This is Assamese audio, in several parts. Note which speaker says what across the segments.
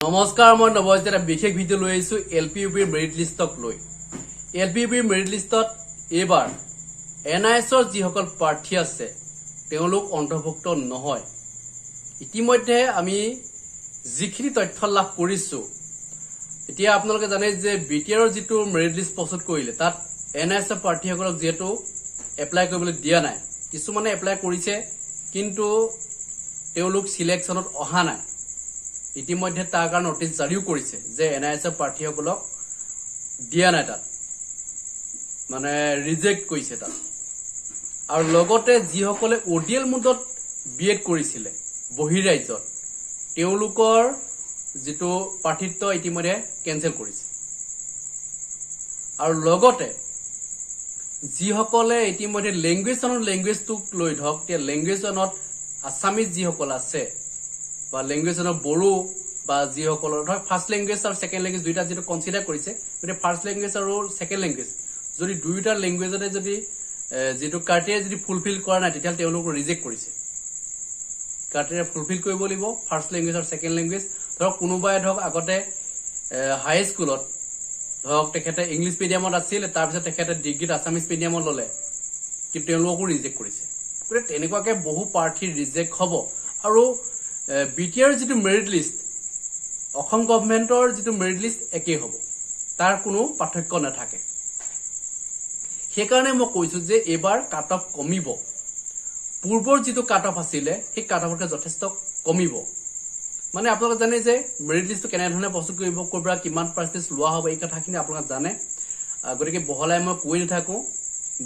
Speaker 1: নমস্কাৰ, মই নৱজিত এটা বিশেষ ভিডিঅ' লৈ আহিছোঁ এল পি ইউ পিৰ মেৰিট লিষ্টক লৈ। এল পি ইউ পিৰ মেৰিট লিষ্টত এইবাৰ এন আই এছৰ যিসকল প্ৰাৰ্থী আছে, তেওঁলোক অন্তৰ্ভুক্ত নহয়। ইতিমধ্যে আমি যিখিনি তথ্য লাভ কৰিছোঁ, এতিয়া আপোনালোকে জানে যে বি টি আৰৰ যিটো মেৰিট লিষ্ট প্ৰস্তুত কৰিলে, তাত এন আই এছৰ প্ৰাৰ্থীসকলক যিহেতু এপ্লাই কৰিবলৈ দিয়া নাই। কিছুমানে এপ্লাই কৰিছে, কিন্তু তেওঁলোক চিলেকশ্যনত অহা নাই। ইতিমধ্যে তাৰ কাৰণে নটিচ জাৰিও কৰিছে যে এন আই এছৰ প্ৰাৰ্থীসকলক দিয়া নাই তাত। মানে ৰিজেক্ট কৰিছে তাত। আৰু লগতে যিসকলে অডিয়েল মুডত বি এড কৰিছিলে, বহিৰাজ্যত, তেওঁলোকৰ যিটো ইতিমধ্যে কেঞ্চেল কৰিছে। আৰু লগতে যিসকলে ইতিমধ্যে লেংগুৱেজ লেংগুৱেজটোক লৈ ধৰক, এতিয়া লেংগুৱেজ অনত আছামিজ যিসকল আছে বা লেংগুৱেজনৰ বড়ো বা যিসকলৰ, ধৰক ফাৰ্ষ্ট লেংগুৱেজ আৰু ছেকেণ্ড লেংগুৱেজ দুইটা যিটো কনচিডাৰ কৰিছে, গতিকে ফাৰ্ষ্ট লেংগুৱেজ আৰু ছেকেণ্ড লেংগুৱেজ যদি দুয়োটা লেংগুৱেজতে যদি যিটো ক্ৰাইটেৰিয়া যদি ফুলফিল কৰা নাই তেতিয়াহ'লে তেওঁলোকক ৰিজেক্ট কৰিছে। ফুলফিল কৰিব লাগিব ফাৰ্ষ্ট লেংগুৱেজ আৰু ছেকেণ্ড লেংগুৱেজ ধৰক, কোনোবাই ধৰক আগতে হাই স্কুলত ধৰক তেখেতে ইংলিছ মিডিয়ামত আছিল, তাৰপিছত তেখেতে ডিগ্ৰীত আছামিজ মিডিয়ামত ল'লে, কিন্তু তেওঁলোককো ৰিজেক্ট কৰিছে। গতিকে বহু প্ৰাৰ্থী ৰিজেক্ট হ'ব। আৰু বি টি আৰ যিটো মেৰিট লিষ্ট অসম গভমেণ্টৰ যিটো মেৰিট লিষ্ট একেই হ'ব। তাৰ কোনো পাৰ্থক্য নাথাকে। সেইকাৰণে মই কৈছো যে এইবাৰ কাট অফ কমিব। পূৰ্বৰ যিটো কাট অফ আছিলে সেই কাট অফতকৈ যথেষ্ট কমিব। মানে আপোনালোকে জানে যে মেৰিট লিষ্টটো কেনেধৰণে প্ৰস্তুত কৰিব ক'ৰ পৰা কিমান পাৰ্চেণ্টেজ লোৱা হ'ব এই কথাখিনি আপোনালোকে জানে। গতিকে বহলাই মই কৈ নাথাকো।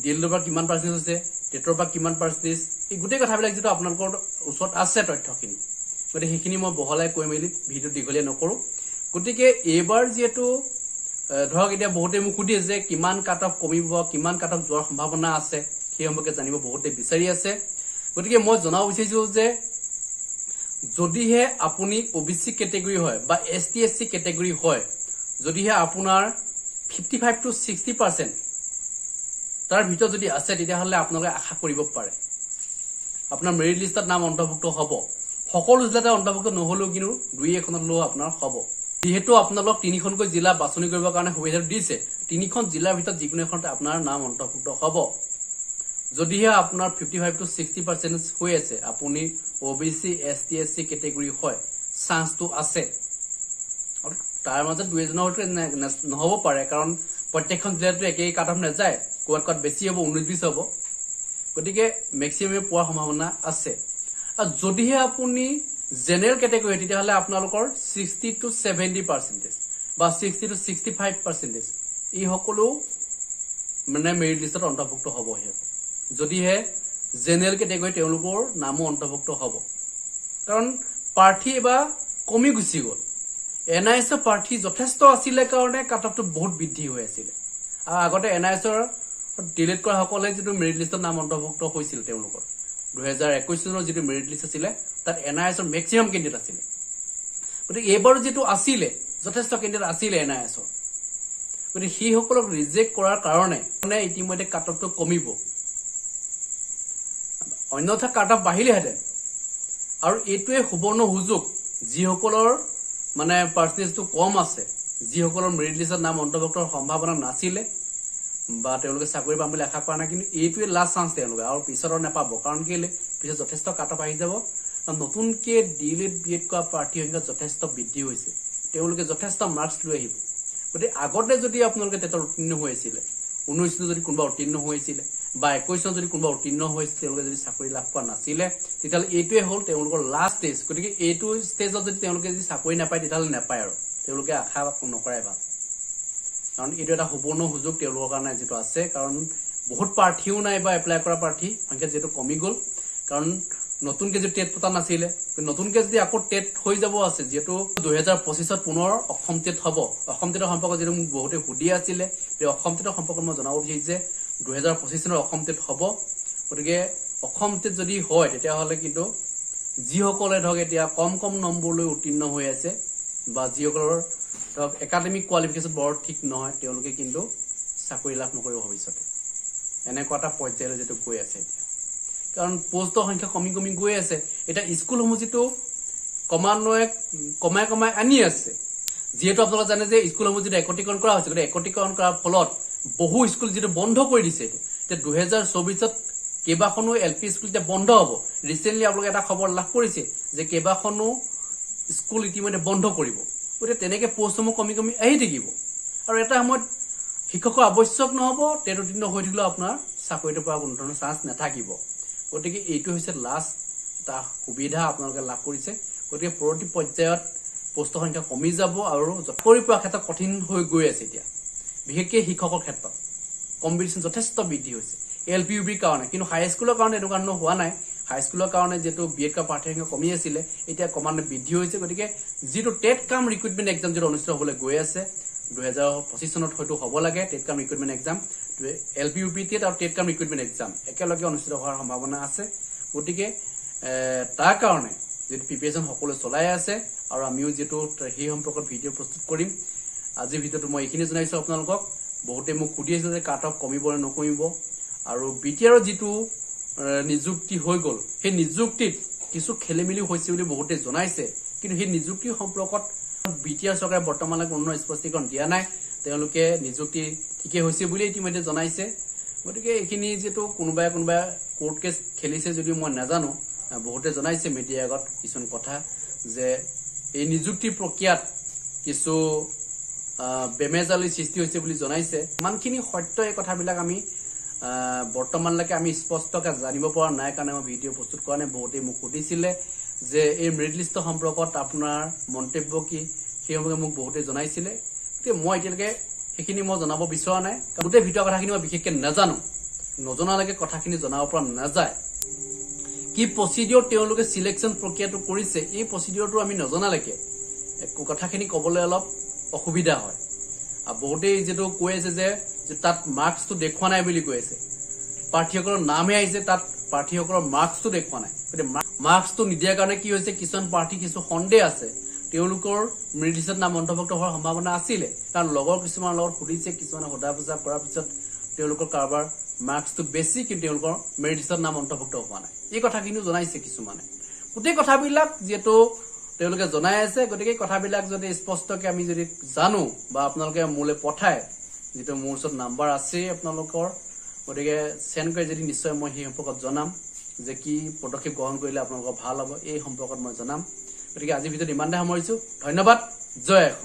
Speaker 1: ডিএলডৰ পৰা কিমান পাৰ্চেণ্টেজ হৈছে টেটৰ পৰা কিমান পাৰ্চেণ্টেজ এই গোটেই কথাবিলাক যিটো আপোনালোকৰ ওচৰত আছে তথ্যখিনি। গতিকে সেইখিনি মই বহলাই কৈ মেলি ভিডিঅ' দীঘলীয়া নকৰোঁ। গতিকে এইবাৰ যিহেতু ধৰক এতিয়া বহুতে মোক সুধি আছে কিমান কাট অফ কমিব কিমান কাট অফ যোৱাৰ সম্ভাৱনা আছে সেই সম্পৰ্কে জানিব বহুতে বিচাৰি আছে। গতিকে মই জনাব বিচাৰিছো যে যদিহে আপুনি অ বি চি কেটেগৰী হয় বা S T S C category হয় যদিহে আপোনাৰ fifty five to sixty percent তাৰ ভিতৰত যদি আছে তেতিয়াহ'লে আপোনালোকে আশা কৰিব পাৰে। আপোনাৰ মেৰিট লিষ্টত নাম অন্তৰ্ভুক্ত হ'ব। সকলো জিলাতে অন্তৰ্ভুক্ত নহ'লেও কিন্তু দুই এখনলৈও আপোনাৰ হ'ব। যিহেতু আপোনালোক তিনিখনকৈ জিলা বাছনি কৰিবৰ কাৰণে সুবিধাটো দিছে তিনিখন জিলাৰ ভিতৰত যিকোনো এখনত আপোনাৰ নাম অন্তৰ্ভুক্ত হ'ব। যদিহে আপোনাৰ fifty five to sixty percent হৈ আছে আপুনি O' B C S T S C category হয় চান্সটো আছে। তাৰ মাজত দুই এজনৰ হয়তো নহ'ব পাৰে কাৰণ প্ৰত্যেকখন জিলাতো একেই কাট অফ নাযায় ক'ৰবাত ক'ৰবাত বেছি হ'ব ঊনৈছ বিছ হ'ব। গতিকে মেক্সিমামে পোৱাৰ সম্ভাৱনা আছে। আৰু যদিহে আপুনি জেনেৰেল কেটেগৰী তেতিয়াহ'লে আপোনালোকৰ ছিক্সটি টু ছেভেণ্টি পাৰ্চেণ্টেজ বা sixty to sixty five percentage এই সকলো মানে মেৰিট লিষ্টত অন্তৰ্ভুক্ত হ'ব যদিহে জেনেৰেল কেটেগৰী তেওঁলোকৰ নামো অন্তৰ্ভুক্ত হ'ব। কাৰণ প্ৰাৰ্থী এইবাৰ কমি গুচি গ'ল। এন আই এছৰ প্ৰাৰ্থী যথেষ্ট আছিলে কাৰণে কাট অফটো বহুত বৃদ্ধি হৈ আছিলে। আৰু আগতে এন আই এছৰ ডিলিট কৰা সকলে যিটো মেৰিট লিষ্টত নাম অন্তৰ্ভুক্ত হৈছিল তেওঁলোকৰ। দুহেজাৰ একৈশ চনৰ যিটো মেৰিট লিষ্ট আছিলে তাত এন আই এছৰ মেক্সিমাম কেণ্ডিডেট আছিলে। গতিকে এইবাৰ যিটো আছিলে যথেষ্ট কেণ্ডিডেট আছিলে এন আই এছৰ। গতিকে সেইসকলক ৰিজেক্ট কৰাৰ কাৰণে মানে ইতিমধ্যে কাট অফটো কমিব। অন্যথা কাট অফ বাঢ়িলেহেঁতেন। আৰু এইটোৱে সুবৰ্ণ সুযোগ যিসকলৰ মানে পাৰ্চেণ্টেজটো কম আছে যিসকলৰ মেৰিট লিষ্টত নাম অন্তৰ্ভুক্ত হোৱাৰ সম্ভাৱনা নাছিলে বা তেওঁলোকে চাকৰি পাম বুলি আশা কৰা নাই, কিন্তু এইটোৱে লাষ্ট চান্স তেওঁলোকে আৰু পিছত নাপাব। কাৰণ কেলে? পিছত যথেষ্ট কাট আহি যাব। নতুনকে ডি এড বি এড কৰা প্ৰাৰ্থীৰ সংখ্যা যথেষ্ট বৃদ্ধি হৈছে। তেওঁলোকে যথেষ্ট মাৰ্কছ লৈ আহিব। গতিকে আগতে যদি আপোনালোকে টেটত উত্তীৰ্ণ হৈ আছিলে ঊনৈছ চনত যদি কোনোবা উত্তীৰ্ণ হৈ আছিলে, বা একৈছ চনত যদি কোনোবা উত্তীৰ্ণ হৈছিল তেওঁলোকে যদি চাকৰি লাভ কৰা নাছিলে, তেতিয়াহ'লে এইটোৱে হ'ল তেওঁলোকৰ লাষ্ট ষ্টেজ গতিকে এইটো ষ্টেজত যদি তেওঁলোকে যদি চাকৰি নাপায়, তেতিয়াহ'লে নাপায় আৰু। তেওঁলোকে আশা নকৰাই ভালো। কাৰণ এইটো এটা সুবৰ্ণ সুযোগ তেওঁলোকৰ কাৰণে যিটো আছে কাৰণ বহুত প্ৰাৰ্থীও নাই বা এপ্লাই কৰা প্ৰাৰ্থী সংখ্যা যিহেতু কমি গ'ল। কাৰণ নতুনকে যদি টেট পতা নাছিলে নতুনকে যদি আকৌ টেট হৈ যাব আছে যিহেতু দুহেজাৰ পঁচিছত পুনৰ অসম টেট হ'ব। অসম টেটৰ সম্পৰ্কত যিহেতু মোক বহুতে সেই অসম টেটৰ সম্পৰ্কত মই জনাব বিচাৰিছোঁ যে দুহেজাৰ পঁচিছ চনৰ অসম টেট হ'ব। গতিকে অসম টেট যদি হয় তেতিয়াহ'লে কিন্তু যিসকলে ধৰক এতিয়া কম কম নম্বৰ লৈ উত্তীৰ্ণ হৈ আছে বা যিসকলৰ ধৰক একাডেমিক কোৱালিফিকেশ্যন বৰ ঠিক নহয় তেওঁলোকে কিন্তু চাকৰি লাভ নকৰিব ভৱিষ্যতে। এনেকুৱা এটা পৰ্যায়লৈ যিটো গৈ আছে এতিয়া। কাৰণ পষ্টৰ সংখ্যা কমি কমি গৈ আছে। এতিয়া স্কুলসমূহ যিটো ক্ৰমান্বয়ে কমাই কমাই আনি আছে যিহেতু আপোনালোকে জানে যে স্কুলসমূহ যিটো একত্ৰীকৰণ কৰা হৈছে গতিকে একত্ৰীকৰণ কৰাৰ ফলত বহু স্কুল যিটো বন্ধ কৰি দিছে এতিয়া দুহেজাৰ চৌবিশত কেইবাখনো এল পি স্কুল এতিয়া বন্ধ হ'ব। ৰিচেণ্টলি আপোনালোকে এটা খবৰ লাভ কৰিছে যে কেইবাখনো স্কুল ইতিমধ্যে বন্ধ কৰিব। গতিকে তেনেকে পষ্টসমূহ কমি কমি আহি থাকিব। আৰু এটা সময়ত শিক্ষকৰ আৱশ্যক নহ'ব তেৰ উত্তীৰ্ণ হৈ থাকিলেও আপোনাৰ চাকৰিটো পোৱাৰ কোনো ধৰণৰ চান্স নাথাকিব। গতিকে এইটো হৈছে লাষ্ট এটা সুবিধা আপোনালোকে লাভ কৰিছে। গতিকে পৰৱৰ্তী পৰ্যায়ত পষ্টৰ সংখ্যা কমি যাব আৰু চাকৰি পোৱাৰ ক্ষেত্ৰত কঠিন হৈ গৈ আছে এতিয়া। বিশেষকৈ শিক্ষকৰ ক্ষেত্ৰত। কম্পিটিশ্যন যথেষ্ট বৃদ্ধি হৈছে। এল পি ইউ বিৰ কাৰণে কিন্তু হাইস্কুলৰ কাৰণে এনেকুৱা ধৰণৰ হোৱা নাই। হাইস্কুলৰ কাৰণে যিহেতু বি এড কৰা প্ৰাৰ্থীৰ সংখ্যা কমি আছিলে এতিয়া ক্ৰমান্বয়ে বৃদ্ধি হৈছে। গতিকে যিটো টেট কাম ৰিক্ৰুইটমেণ্ট এক্সাম যিটো অনুষ্ঠিত হ'বলৈ গৈ আছে দুহেজাৰ পঁচিছ চনত হয়তো হ'ব লাগে TET cum recruitment exam L P U P TET আৰু টেট কাম ৰিক্ৰুইটমেণ্ট এক্সাম একেলগে অনুষ্ঠিত হোৱাৰ সম্ভাৱনা আছে। গতিকে তাৰ কাৰণে যিটো প্ৰিপেৰেশ্যন সকলোৱে চলাই আছে আৰু আমিও যিহেতু সেই সম্পৰ্কত ভিডিঅ' প্ৰস্তুত কৰিম। আজিৰ ভিডিঅ'টো মই এইখিনি জনাইছোঁ আপোনালোকক। বহুতে মোক সুধি আছিল যে কাট অফ কমিব নে নকমিব। আৰু বি টি আৰৰ যিটো নিযুক্তি হৈ গ'ল। সেই নিযুক্তিত কিছু খেলি মেলি হৈছে বুলি বহুতে জনাইছে। কিন্তু সেই নিযুক্তি সম্পৰ্কত বি টি আৰ চৰকাৰে বৰ্তমানলৈকে কোনো স্পষ্টীকৰণ দিয়া নাই। তেওঁলোকে নিযুক্তি ঠিকেই হৈছে বুলি ইতিমধ্যে জনাইছে। গতিকে এইখিনি যিহেতু কোনোবাই কোনোবাই কোৰ্ট কেছ খেলিছে যদিও মই নাজানো বহুতে জনাইছে মিডিয়াৰ আগত কিছুমান কথা যে এই নিযুক্তি প্ৰক্ৰিয়াত কিছু আহ, বেমেজালি সৃষ্টি হৈছে বুলি জনাইছে। ইমানখিনি সত্য এই কথাবিলাক আমি বৰ্তমানলৈকে আমি স্পষ্টকৈ জানিব পৰা নাই কাৰণে মই ভিডিঅ' প্ৰস্তুত কৰা নাই। বহুতেই মোক সুধিছিলে যে এই মেৰিট লিষ্টৰ সম্পৰ্কত আপোনাৰ মন্তব্য কি? সেই সম্পৰ্কে মোক বহুতেই জনাইছিলে। গতিকে মই এতিয়ালৈকে সেইখিনি মই জনাব বিচৰা নাই। গোটেই ভিতৰৰ কথাখিনি মই বিশেষকৈ নাজানো। নজনালৈকে কথাখিনি জনাব পৰা নাযায়। কি প্ৰচিডিঅ'ৰ তেওঁলোকে চিলেকশ্যন প্ৰক্ৰিয়াটো কৰিছে এই প্ৰচিডিঅ'টো আমি নজনালৈকে কথাখিনি ক'বলৈ অলপ অসুবিধা হয়। আৰু বহুতেই যিটো কৈ আছে যে যে তাত মাৰ্কছটো দেখুওৱা নাই বুলি কৈ আছে। প্ৰাৰ্থীসকলৰ নামহে আহিছে, তাত প্ৰাৰ্থীসকলৰ মাৰ্কছটো দেখুওৱা নাই। গতিকে মাৰ্কছটো নিদিয়াৰ কাৰণে কি হৈছে, কিছুমান প্ৰাৰ্থী কিছু সন্দেহ আছে। তেওঁলোকৰ মেৰিট নাম অন্তৰ্ভুক্ত হোৱাৰ সম্ভাৱনা আছিলে। কাৰণ লগৰ কিছুমানৰ লগত সুধিছে, কিছুমানে সোধা পোছা কৰাৰ পিছত তেওঁলোকৰ কাৰোবাৰ মাৰ্কছটো বেছি, কিন্তু তেওঁলোকৰ মেৰিট নাম অন্তৰ্ভুক্ত হোৱা নাই। এই কথাখিনিও জনাইছে কিছুমানে। গোটেই কথাবিলাক যিহেতু তেওঁলোকে জনাই আছে, গতিকে কথাবিলাক যদি স্পষ্টকে আমি যদি জানো বা আপোনালোকে মোলৈ পঠায় যিটো মোৰ ওচৰত নাম্বাৰ আছেই আপোনালোকৰ গতিকে চেণ্ড কৰি যদি নিশ্চয় মই সেই সম্পৰ্কত জনাম যে কি পদক্ষেপ গ্ৰহণ কৰিলে আপোনালোকৰ ভাল হ'ব এই সম্পৰ্কত মই জনাম। গতিকে আজিৰ ভিডিঅ'ত ইমানতে সামৰিছোঁ। ধন্যবাদ। জয় অসম।